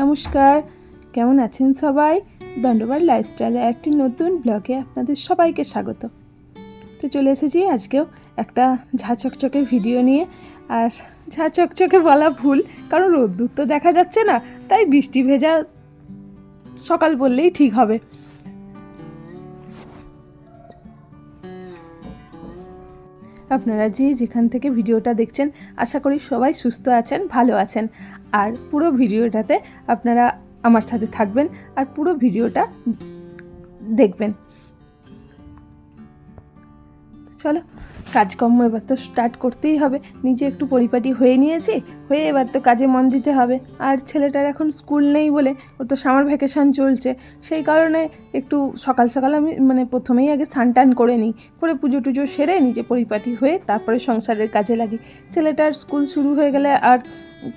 নমস্কার। কেমন আছেন সবাই? দণ্ডবার লাইফস্টাইলে একটি নতুন ব্লগে আপনাদের সবাইকে স্বাগত। তো চলে এসেছি আজকেও একটা ঝা চকচকে ভিডিও নিয়ে। আর ঝা চকচকে বলা ভুল, কারণ রোদ্দুর তো দেখা যাচ্ছে না, তাই বৃষ্টি ভেজা সকাল বললেই ঠিক হবে। আপনারা যে যেখান থেকে ভিডিওটা দেখছেন, আশা করি সবাই সুস্থ আছেন, ভালো আছেন। আর পুরো ভিডিওটাতে আপনারা আমার সাথে থাকবেন আর পুরো ভিডিওটা দেখবেন। চলো, কাজকর্ম এবার তো স্টার্ট করতেই হবে। নিজে একটু পরিপাটি হয়ে নিয়েছি, হয়ে এবার তো কাজে মন দিতে হবে। আর ছেলেটার এখন স্কুল নেই বলে ওর তো সামার ভ্যাকেশন চলছে। সেই কারণে একটু সকাল সকাল আমি মানে প্রথমেই আগে স্নান টান করে নিই, করে পুজো টুজো সেরে নিজে পরিপাটি হয়ে তারপরে সংসারের কাজে লাগি। ছেলেটার স্কুল শুরু হয়ে গেলে আর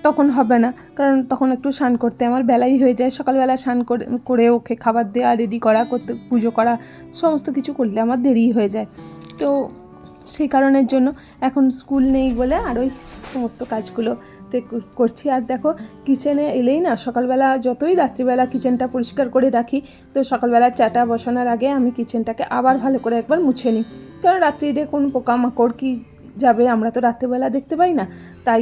তখন হবে না। কারণ তখন একটু স্নান করতে আমার বেলাই হয়ে যায়। সকালবেলা স্নান করে ওকে খাবার দেওয়া রেডি করা, করতে, পুজো করা, সমস্ত কিছু করলে আমার দেরি হয়ে যায়। তো সেই কারণের জন্য এখন স্কুল নেই বলে আর ওই সমস্ত কাজগুলো করছি। আর দেখো কিচেনে এলেই না সকালবেলা যতই রাত্রিবেলা কিচেনটা পরিষ্কার করে রাখি, তো সকালবেলা চাটা বসানোর আগে আমি কিচেনটাকে আবার ভালো করে একবার মুছে নিই। কারণ রাত্রিরে কোন পোকামাকড় কি যাবে? আমরা তো রাত্রিবেলা দেখতে পাই না। তাই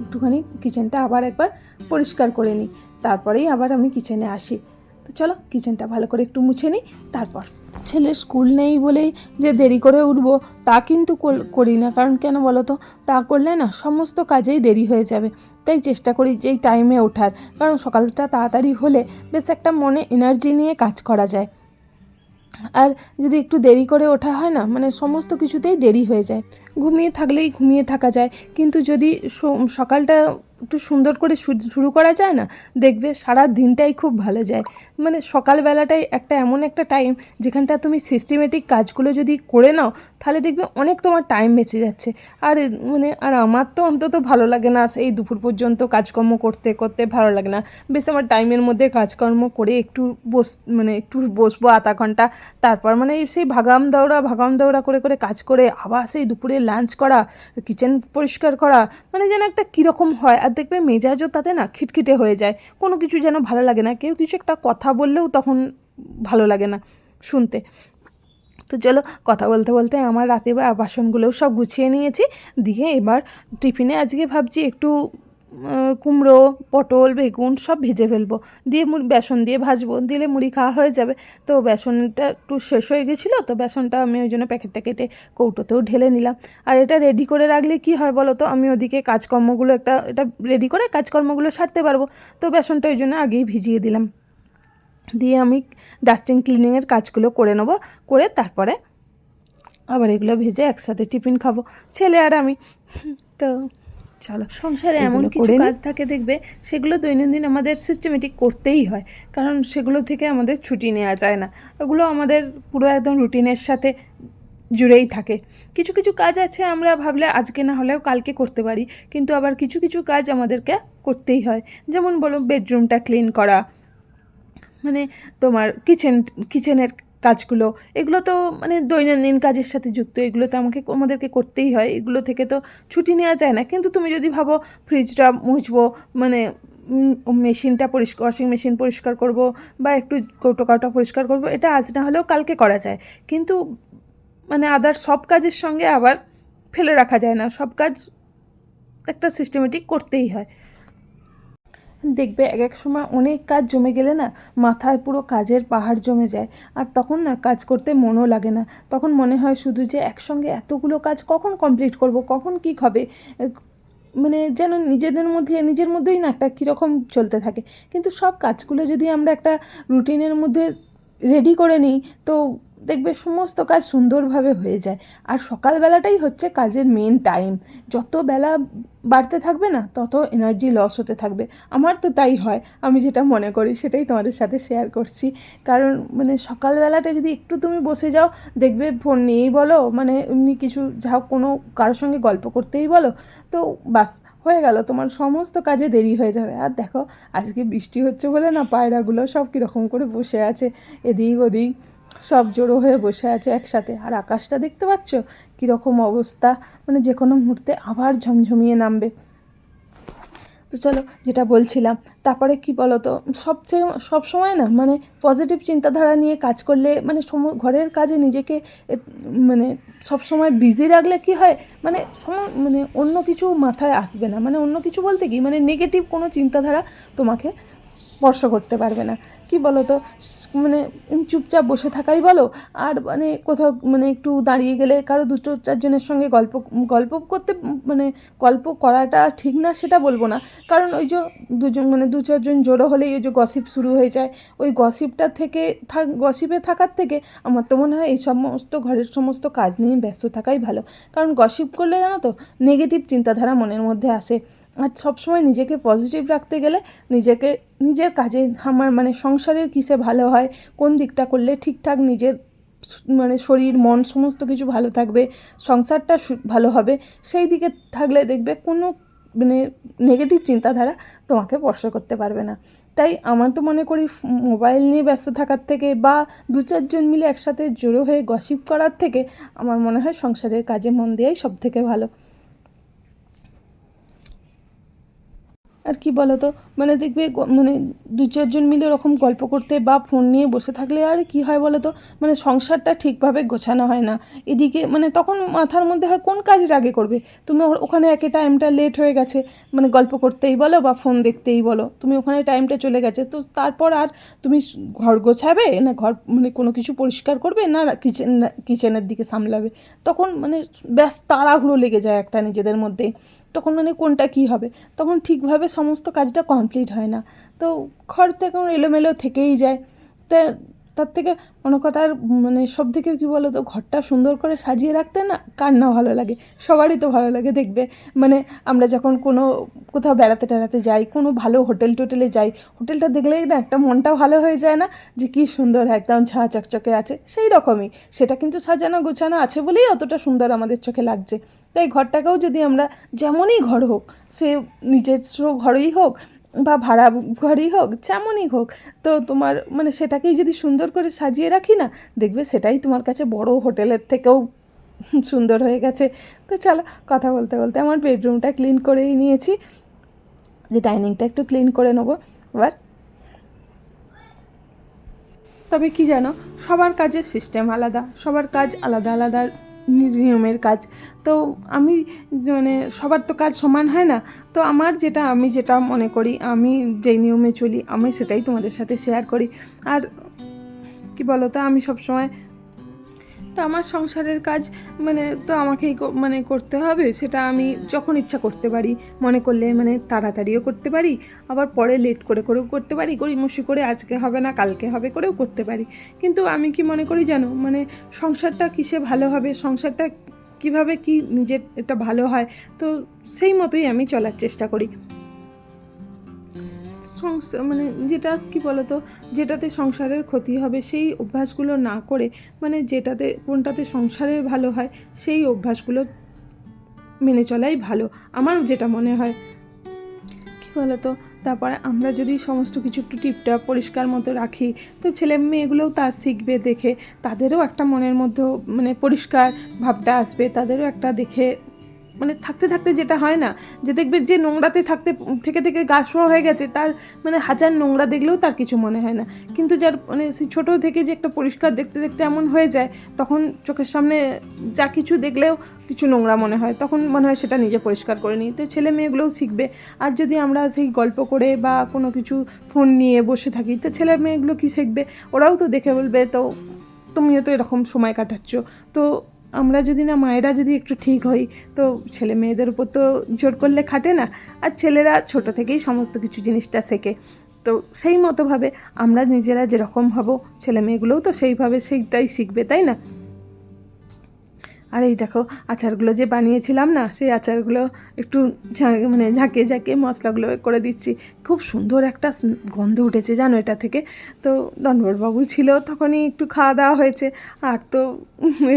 একটুখানি কিচেনটা আবার একবার পরিষ্কার করে নিই। তারপরেই আবার আমি কিচেনে আসি। তো চলো কিচেনটা ভালো করে একটু মুছে নিই, তারপর। ছেলের স্কুল নেই বলেই যে দেরি করে উঠবো, তা কিন্তু করি না। কারণ কেন বলো তো তা করলে না সমস্ত কাজেই দেরি হয়ে যাবে। তাই চেষ্টা করি যে এই টাইমে ওঠার। কারণ সকালটা তাড়াতাড়ি হলে বেশ একটা মনে এনার্জি নিয়ে কাজ করা যায়। আর যদি একটু দেরি করে ওঠা হয় না মানে সমস্ত কিছুতেই দেরি হয়ে যায়। ঘুমিয়ে থাকলেই ঘুমিয়ে থাকা যায়। কিন্তু যদি সকালটা একটু সুন্দর করে শুরু করা যায় না, দেখবে সারা দিনটাই খুব ভালো যায়। মানে সকালবেলাটাই একটা এমন একটা টাইম যেখানটা তুমি সিস্টেমেটিক কাজগুলো যদি করে নাও, তাহলে দেখবে অনেক তোমার টাইম বেঁচে যাচ্ছে। আর মানে আর আমার তো অন্তত ভালো লাগে না, এই দুপুর পর্যন্ত কাজকর্ম করতে করতে ভালো লাগে না। বেশ আমার টাইমের মধ্যে কাজকর্ম করে একটু বস মানে একটু বসবো আধা ঘণ্টা, তারপর মানে সেই ভাগাম দৌড়া ভাগাম দৌড়া করে করে কাজ করে আবার সেই দুপুরে লাঞ্চ করা কিচেন পরিষ্কার করা মানে যেন একটা কীরকম হয়। আর দেখবে মেজাজও তাতে না খিটখিটে হয়ে যায়। কোনো কিছু যেন ভালো লাগে না। কেউ কিছু একটা কথা বললেও তখন ভালো লাগে না শুনতে। তো চলো, কথা বলতে বলতে আমার রাতে বাসনগুলোও সব গুছিয়ে নিয়েছি। দিয়ে এবার টিফিনে আজকে ভাবছি একটু কুমড়ো, পটল, বেগুন সব ভেজে ফেলব। দিয়ে মুড়ি, বেসন দিয়ে ভাজবো। দিলে মুড়ি খাওয়া হয়ে যাবে। তো বেসনটা একটু শেষ হয়ে গেছিল, তো বেসনটা আমি ওই জন্য প্যাকেটটা কেটে কৌটোতেও ঢেলে নিলাম। আর এটা রেডি করে রাখলে কি হয় বলো তো? আমি ওদিকে কাজকর্মগুলো একটা, এটা রেডি করে কাজকর্মগুলো সারতে পারব। তো বেসনটা ওই জন্য আগেই ভিজিয়ে দিলাম। দিয়ে আমি ডাস্টিং ক্লিনিংয়ের কাজগুলো করে নেব। করে তারপরে আবার এগুলো ভেজে একসাথে টিফিন খাব। ছেলে আর আমি। তো চলো সংসারে এমন কিছু কাজ থাকে দেখবে সেগুলো দৈনন্দিন আমাদের সিস্টেমেটিক করতেই হয় কারণ সেগুলো থেকে আমাদের ছুটি নেওয়া যায় না। ওগুলো আমাদের পুরো একদম রুটিনের সাথে জুড়েই থাকে। কিছু কিছু কাজ আছে আমরা ভাবলে আজকে না হলেও কালকে করতে পারি কিন্তু আবার কিছু কিছু কাজ আমাদেরকে করতেই হয়। যেমন বলো বেডরুমটা ক্লিন করা মানে তোমার কিচেন কিচেনের কাজগুলো, এগুলো তো মানে দৈনন্দিন কাজের সাথে যুক্ত, এগুলো তো আমাকে আমাদেরকে করতেই হয়, এগুলো থেকে তো ছুটি নেওয়া যায় না। কিন্তু তুমি যদি ভাবো ফ্রিজটা মুছবো মানে মেশিনটা পরিষ্কার ওয়াশিং মেশিন পরিষ্কার করব বা একটু কৌটো কাউটা পরিষ্কার করব, এটা আজ না হলেও কালকে করা যায়। কিন্তু মানে আদার সব কাজের সঙ্গে আবার ফেলে রাখা যায় না, সব কাজ একটা সিস্টেমেটিক করতেই হয়। দেখবে এক এক সময় অনেক কাজ জমে গেলে না মাথায় পুরো কাজের পাহাড় জমে যায়। আর তখন না কাজ করতে মনও লাগে না। তখন মনে হয় শুধু যে একসঙ্গে এতগুলো কাজ কখন কমপ্লিট করব, কখন কি হবে? মানে যেন নিজেদের মধ্যে, নিজের মধ্যেই না একটা কীরকম চলতে থাকে। কিন্তু সব কাজগুলো যদি আমরা একটা রুটিনের মধ্যে রেডি করে নিই, তো দেখবে সমস্ত কাজ সুন্দরভাবে হয়ে যায়। আর সকালবেলাটাই হচ্ছে কাজের মেন টাইম যত বেলা বাড়তে থাকবে না, তত এনার্জি লস হতে থাকবে। আমার তো তাই হয়। আমি যেটা মনে করি সেটাই তোমাদের সাথে শেয়ার করছি। কারণ মানে সকালবেলাটা যদি একটু তুমি বসে যাও, দেখবে ফোন নিয়েই বলো মানে এমনি কিছু যা কোনো কারোর সঙ্গে গল্প করতেই বলো, তো বাস, হয়ে গেল। তোমার সমস্ত কাজে দেরি হয়ে যাবে। আর দেখো, আজকে বৃষ্টি হচ্ছে বলে না, পায়রাগুলো সব কীরকম করে বসে আছে, এদিক ওদিক। সব জড়ো হয়ে বসে আছে একসাথে। আর আকাশটা দেখতে পাচ্ছ? কীরকম অবস্থা? মানে যে কোনো মুহূর্তে আবার ঝমঝমিয়ে নামবে। তো চলো, যেটা বলছিলাম, তারপরে কি বলো তো সবচেয়ে সব সময় না মানে পজিটিভ চিন্তাধারা নিয়ে কাজ করলে মানে ঘরের কাজে নিজেকে মানে সব সময় বিজি রাখলে কি হয়? মানে মানে অন্য কিছু মাথায় আসবে না। মানে অন্য কিছু বলতে কি? মানে নেগেটিভ কোনো চিন্তাধারা তোমাকে স্পর্শ করতে পারবে না। কি বলো তো মানে চুপচাপ বসে থাকাই বলো, আর মানে কোথাও মানে একটু দাঁড়িয়ে গেলে কারও দুটো চারজনের সঙ্গে গল্প গল্প করতে মানে গল্প করাটা ঠিক না সেটা বলব না। কারণ ওই যে দুজন মানে দু চারজন জড়ো হলেই ওই যে গসিপ শুরু হয়ে যায়। ওই গসিপটা থেকে থাক গসিপে থাকার থেকে আমার তো মনে হয় এই সমস্ত ঘরের সমস্ত কাজ নিয়ে ব্যস্ত থাকাই ভালো। কারণ গসিপ করলে জানো তো নেগেটিভ চিন্তাধারা মনের মধ্যে আসে। আর সবসময় নিজেকে পজিটিভ রাখতে গেলে নিজেকে, নিজের কাজে আমার মানে সংসারের কিসে ভালো হয়, কোন দিকটা করলে ঠিকঠাক নিজের মানে শরীর, মন সমস্ত কিছু ভালো থাকবে, সংসারটা ভালো হবে, সেই দিকে থাকলে দেখবে কোনো মানে নেগেটিভ চিন্তাধারা তোমাকে স্পর্শ করতে পারবে না। তাই আমার তো মনে করি মোবাইল নিয়ে ব্যস্ত থাকার থেকে বা দু চারজন মিলে একসাথে জড়ো হয়ে গসিপ করার থেকে আমার মনে হয় সংসারের কাজে মন দেওয়াই সব থেকে ভালো। আর কি বলো তো মানে দেখবে মানে দু চারজন মিলে ওরকম গল্প করতে বা ফোন নিয়ে বসে থাকলে আর কি হয় বলো তো মানে সংসারটা ঠিকভাবে গোছানো হয় না। এদিকে মানে তখন মাথার মধ্যে হয় কোন কাজটা আগে করবে? তুমি ওখানে একে টাইমটা লেট হয়ে গেছে। মানে গল্প করতেই বলো বা ফোন দেখতেই বলো। তুমি ওখানে টাইমটা চলে গেছে। তো তারপর আর তুমি ঘর গোছাবে না ঘর মানে কোনো কিছু পরিষ্কার করবে না কিচেন কিচেনের দিকে সামলাবে? তখন মানে ব্যাস তাড়াহুড়ো লেগে যায় একটা নিজেদের মধ্যে তখন মানে কোনটা কি হবে? তখন ঠিকভাবে সমস্ত কাজটা কমপ্লিট হয় না। তো তো এখন এলোমেলো থেকেই যায়। তা তার থেকে কোনো কথা আর মানে সব থেকে কী বলো তো ঘরটা সুন্দর করে সাজিয়ে রাখতে না কার না ভালো লাগে, সবারই তো ভালো লাগে দেখবে। মানে আমরা যখন কোনো কোথাও বেড়াতে টেড়াতে যাই, কোনো ভালো হোটেল টোটেলে যাই, হোটেলটা দেখলেই না একটা মনটা ভালো হয়ে যায় না যে কী সুন্দর একদম ঝাঁ চকচকে আছে, সেই রকমই। সেটা কিন্তু সাজানো গোছানো আছে বলেই অতটা সুন্দর আমাদের চোখে লাগছে। তাই ঘরটাকেও যদি আমরা যেমনই ঘর হোক, সে নিজস্ব ঘরেই হোক বা ভাড়া ঘরই হোক, যেমনই হোক, তো তোমার মানে সেটাকেই যদি সুন্দর করে সাজিয়ে রাখি না, দেখবে সেটাই তোমার কাছে বড় হোটেলের থেকেও সুন্দর হয়ে গেছে। তো চলো কথা বলতে বলতে আমার বেডরুমটা ক্লিন করেই নিয়েছি। যে ডাইনিংটা একটু ক্লিন করে নেব, এবার। তবে কি জানো, সবার কাজের সিস্টেম আলাদা, সবার কাজ আলাদা আলাদা। নিয়মের কাজ। তো আমি মানে সবার তো কাজ সমান হয় না। তো আমার যেটা, আমি যেটা মনে করি, আমি যেই নিয়মে চলি, আমি সেটাই তোমাদের সাথে শেয়ার করি। আর কি বলো তো আমি সবসময় তো আমার সংসারের কাজ মানে তো আমাকেই মানে করতে হবে, সেটা আমি যখন ইচ্ছা করতে পারি, মনে করলে মানে তাড়াতাড়িও করতে পারি, আবার পরে লেট করে করেও করতে পারি, গড়িমসি করে আজকে হবে না, কালকে হবে করেও করতে পারি। কিন্তু আমি কি মনে করি জানো মানে সংসারটা কিসে ভালো হবে, সংসারটা কীভাবে কি নিজের এটা ভালো হয়, তো সেই মতোই আমি চলার চেষ্টা করি। মানে যেটা, কি বলতো, যেটাতে সংসারের ক্ষতি হবে, সেই অভ্যাসগুলো না করে মানে যেটাতে, কোনটাতে সংসারের ভালো হয়, সেই অভ্যাসগুলো মেনে চলাই ভালো। আমার যেটা মনে হয়, কী বলতো, তারপরে আমরা যদি সমস্ত কিছু একটু টিপটাপ পরিষ্কার মতো রাখি, তো ছেলে মেয়েগুলোও তা শিখবে দেখে, তাদেরও একটা মনের মধ্যেও মানে পরিষ্কার ভাবটা আসবে, তাদেরও একটা দেখে মানে থাকতে থাকতে যেটা হয় না, যে দেখবে যে নোংরাতে থাকতে, থেকে থেকে গাছ হয়ে গেছে, তার মানে হাজার নোংরা দেখলেও তার কিছু মনে হয় না। কিন্তু যার মানে সেই ছোটো থেকে যে একটা পরিষ্কার দেখতে দেখতে এমন হয়ে যায়, তখন চোখের সামনে যা কিছু দেখলেও কিছু নোংরা মনে হয়, তখন মনে হয় সেটা নিজে পরিষ্কার করে নিই। তো ছেলে মেয়েগুলোও শিখবে। আর যদি আমরা সেই গল্প করে বা কোনো কিছু ফোন নিয়ে বসে থাকি, তো ছেলে মেয়েগুলো কী শিখবে? ওরাও তো দেখে বলবে, তো তুমিও তো এরকম সময় কাটাচ্ছ। তো আমরা যদি না, মায়েরা যদি একটু ঠিক হই, তো ছেলে মেয়েদের উপর তো জোর করলে খাটে না। আর ছেলেরা ছোট থেকেই সমস্ত কিছু জিনিসটা শেখে। তো সেই মতোভাবে আমরা নিজেরা যেরকম হব, ছেলে মেয়েগুলোও তো সেইভাবে সেইটাই শিখবে, তাই না? আর এই দেখো আচারগুলো যে বানিয়েছিলাম না, সেই আচারগুলো একটু মানে ঝাঁকে ঝাঁকে মশলাগুলো করে দিচ্ছি। খুব সুন্দর একটা গন্ধ উঠেছে জানো এটা থেকে। তো দণ্ডবরবাবু ছিল, তখনই একটু খাওয়া দাওয়া হয়েছে। আর তো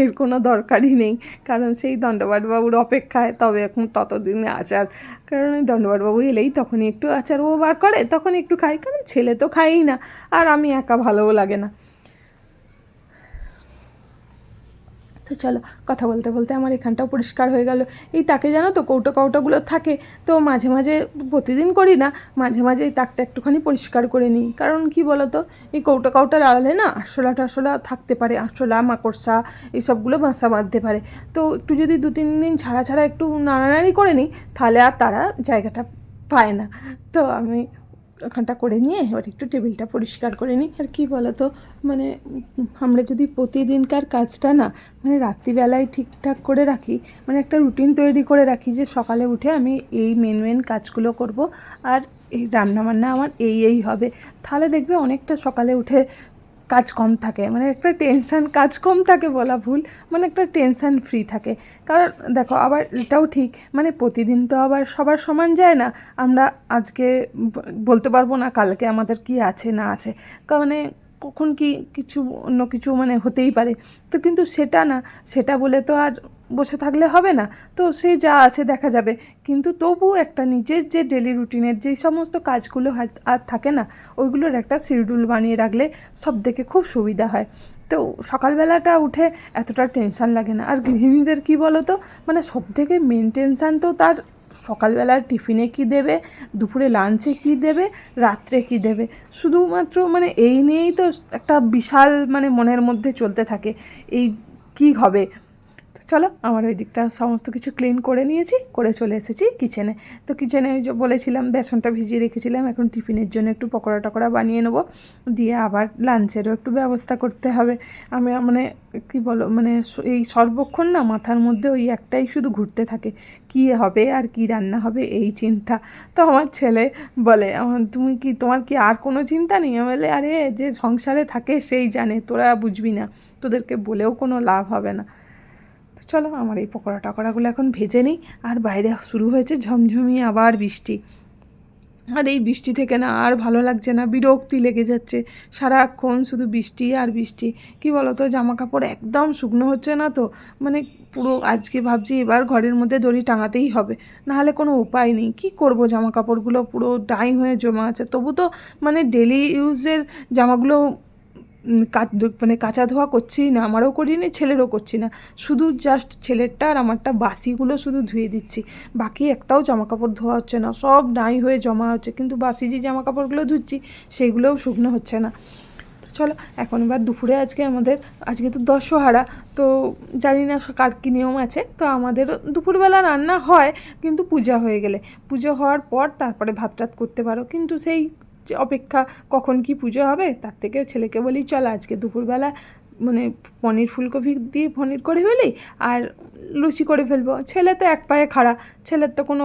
এর কোনো দরকারই নেই, কারণ সেই দণ্ডবাবুর অপেক্ষায় তবে এখন ততদিনে আচার। কারণ ওই দণ্ডবাবু এলেই তখনই একটু আচার ও বার করে তখন একটু খাই, কারণ ছেলে তো খাইই না। আর আমি একা ভালোও লাগে না। তো চলো কথা বলতে বলতে আমার এখানটাও পরিষ্কার হয়ে গেল। এই তাকে জানো তো কৌটো কৌটোগুলো থাকে। তো মাঝে মাঝে প্রতিদিন করি না, মাঝে মাঝে এই তাকটা একটুখানি পরিষ্কার করে নিই। কারণ কি বলো তো এই কৌটো কৌটার আড়ালে না আরশোলা টারশোলা থাকতে পারে, আরশোলা, মাকড়সা এইসবগুলো বাসা বাঁধতে পারে। তো একটু যদি দু তিন দিন ছাড়া ছাড়া একটু নাড়ানাড়ি করে নিই, তাহলে আর তারা জায়গাটা পায় না। তো আমি ওখানটা করে নিয়ে, এবার একটু টেবিলটা পরিষ্কার করে নিই। আর কি বলো তো মানে আমরা যদি প্রতিদিনকার কাজটা না মানে রাত্রিবেলায় ঠিকঠাক করে রাখি মানে একটা রুটিন তৈরি করে রাখি যে সকালে উঠে আমি এই মেন মেন কাজগুলো করব, আর এই রান্নাবান্না আমার এই এই হবে। তাহলে দেখবে অনেকটা সকালে উঠে কাজ কম থাকে মানে একটা টেনশান কাজ কম থাকে বলা ভুল মানে একটা টেনশান ফ্রি থাকে। কারণ দেখো, আবার এটাও ঠিক মানে প্রতিদিন তো আবার সবার সমান যায় না, আমরা আজকে বলতে পারব না কালকে আমাদের কি আছে, না আছে মানে কখন কি কিছু, অন্য কিছু মানে হতেই পারে। তো কিন্তু সেটা না, সেটা বলে তো আর বসে থাকলে হবে না। তো সে যা আছে দেখা যাবে। কিন্তু তবু একটা নিজের যে ডেলি রুটিনের যেই সমস্ত কাজগুলো আর থাকে না, ওইগুলোর একটা শিডিউল বানিয়ে রাখলে সব থেকে খুব সুবিধা হয়। তো সকালবেলাটা উঠে এতটা টেনশান লাগে না। আর গৃহিণীদের কী বলো তো মানে সব থেকে মেন টেনশান তো তার সকালবেলা টিফিনে কি দেবে, দুপুরে লাঞ্চে কি দেবে, রাত্রে কি দেবে। শুধুমাত্র মানে এই নিয়েই তো একটা বিশাল মানে মনের মধ্যে চলতে থাকে। এই কি হবে? চলো আমার ওই দিকটা সমস্ত কিছু ক্লিন করে নিয়েছি, করে চলে এসেছি কিচেনে তো কিচেনে ওই যে বলেছিলাম, বেসনটা ভিজিয়ে রেখেছিলাম, এখন টিফিনের জন্য একটু পকোড়া টকোড়া বানিয়ে নেব। দিয়ে আবার লাঞ্চেরও একটু ব্যবস্থা করতে হবে। আমি মানে কি বলো মানে এই সর্বক্ষণ না মাথার মধ্যে ওই একটাই শুধু ঘুরতে থাকে। কি হবে আর কি রান্না হবে, এই চিন্তা। তো আমার ছেলে বলে, আমার, তুমি কি, তোমার কি আর কোনো চিন্তা নেই? আমি বলে, আরে, যে সংসারে থাকে সেই জানে, তোরা বুঝবি না। তোদেরকে বলেও কোনো লাভ হবে না। তো চলো, আমার এই পকোড়া টকোড়াগুলো এখন ভেজে নিই। আর বাইরে শুরু হয়েছে ঝমঝমিয়ে আবার বৃষ্টি। আর এই বৃষ্টি থেকে না আর ভালো লাগছে না, বিরক্তি লেগে যাচ্ছে। সারাক্ষণ শুধু বৃষ্টি আর বৃষ্টি। কি বলো তো জামা কাপড় একদম শুকনো হচ্ছে না তো। মানে পুরো আজকে ভাবছি এবার ঘরের মধ্যে দড়ি টাঙাতেই হবে। নাহলে কোনো উপায় নেই। কি করব জামা কাপড়গুলো পুরো ডাই হয়ে জমা আছে। তবু তো মানে ডেলি ইউজের জামাগুলো মানে কাঁচা ধোয়া করছি না, আমারও করি না ছেলেরও করছি না। শুধু জাস্ট ছেলেরটা আর আমারটা বাসিগুলো শুধু ধুয়ে দিচ্ছি। বাকি একটাও জামা কাপড় ধোয়া হচ্ছে না, সব নাই হয়ে জমা হচ্ছে। কিন্তু বাসি যে জামা কাপড়গুলো ধুচ্ছি, সেগুলোও শুকনো হচ্ছে না। চলো, এখন এবার দুপুরে আজকে আমাদের, আজকে তো দশহারা, তো জানি না কার কী নিয়ম আছে। তো আমাদের দুপুরবেলা রান্না হয়, কিন্তু পূজা হয়ে গেলে। পুজো হওয়ার পর তারপরে ভাত টাত করতে পারো। কিন্তু সেই যে অপেক্ষা কখন কি পুজো হবে, তার থেকে ছেলেকে বলি, চল আজকে দুপুরবেলা মানে পনির ফুলকপি দিয়ে পনির করে ফেলি আর লুচি করে ফেলব। ছেলে তো এক পায়ে খাড়া, ছেলের তো কোনো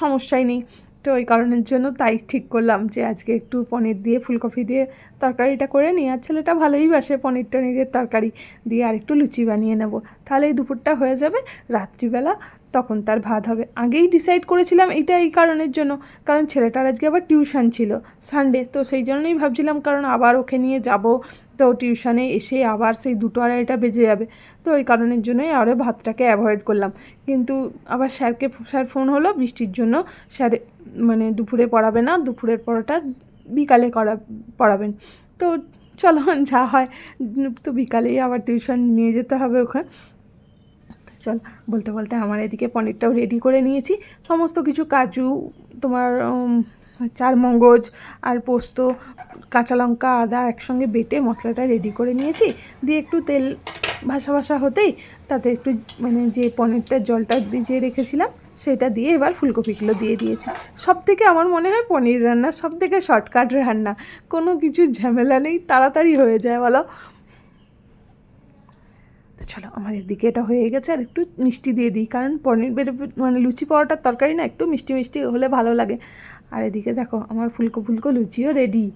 সমস্যাই নেই। তো ওই কারণের জন্য তাই ঠিক করলাম যে আজকে একটু পনির দিয়ে ফুলকপি দিয়ে তরকারিটা করে নিই। আর ছেলেটা ভালোই বাসে পনির টনিরের তরকারি দিয়ে আর একটু লুচি বানিয়ে নেব। তাহলে এই দুপুরটা হয়ে যাবে। রাত্রিবেলা তখন তার ভাত হবে। আগেই ডিসাইড করেছিলাম এইটা এই কারণের জন্য। কারণ ছেলেটার আজকে আবার টিউশন ছিল সানডে তো সেই জন্যই ভাবছিলাম কারণ আবার ওকে নিয়ে যাব। তো টিউশনে এসে আবার সেই দুটো আড়াইটা বেজে যাবে। তো ওই কারণের জন্যই আরও ভাতটাকে অ্যাভয়েড করলাম। কিন্তু আবার স্যারকে স্যার ফোন হলো বৃষ্টির জন্য। স্যার মানে দুপুরে পড়াবে না, দুপুরের পড়াটা বিকালে করা পড়াবেন। তো চলো যা হয়। তো বিকালেই আবার টিউশন নিয়ে যেতে হবে ওখানে চল, বলতে বলতে আমার এদিকে পনিরটাও রেডি করে নিয়েছি। সমস্ত কিছু, কাজু, তোমার চার মগজ আর পোস্ত, কাঁচা লঙ্কা, আদা একসঙ্গে বেটে মশলাটা রেডি করে নিয়েছি। দিয়ে একটু তেল ভাসা ভাসা হতেই তাতে একটু মানে যে পনিরটার জলটা ভিজিয়ে রেখেছিলাম, সেটা দিয়ে এবার ফুলকপিগুলো দিয়ে দিয়েছি। সব থেকে আমার মনে হয় পনির রান্না সব থেকে শর্টকাট রান্না। কোনো কিছু ঝামেলা নেই, তাড়াতাড়ি হয়ে যায় বলো। তো চলো, আমার এদিকে এটা হয়ে গেছে, আর একটু মিষ্টি দিয়ে দিই। কারণ পনির বেড়ে মানে লুচি পরোটার তরকারি না, একটু মিষ্টি মিষ্টি হলে ভালো লাগে। আর এদিকে দেখো, আমার ফুলকো ফুলকো লুচিও রেডি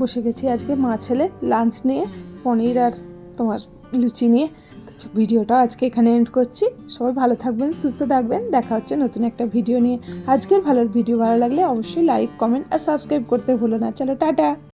বসে গেছি আজকে মা ছেলে লাঞ্চ নিয়ে, পনির আর তোমার লুচি নিয়ে। ভিডিওটা আজকে এখানে এন্ড করছি। সবাই ভালো থাকবেন, সুস্থ থাকবেন। দেখা হচ্ছে নতুন একটা ভিডিও নিয়ে। আজকের ভালো ভিডিও ভালো লাগলে অবশ্যই লাইক কমেন্ট আর সাবস্ক্রাইব করতে ভুলো না। চলো, টাটা!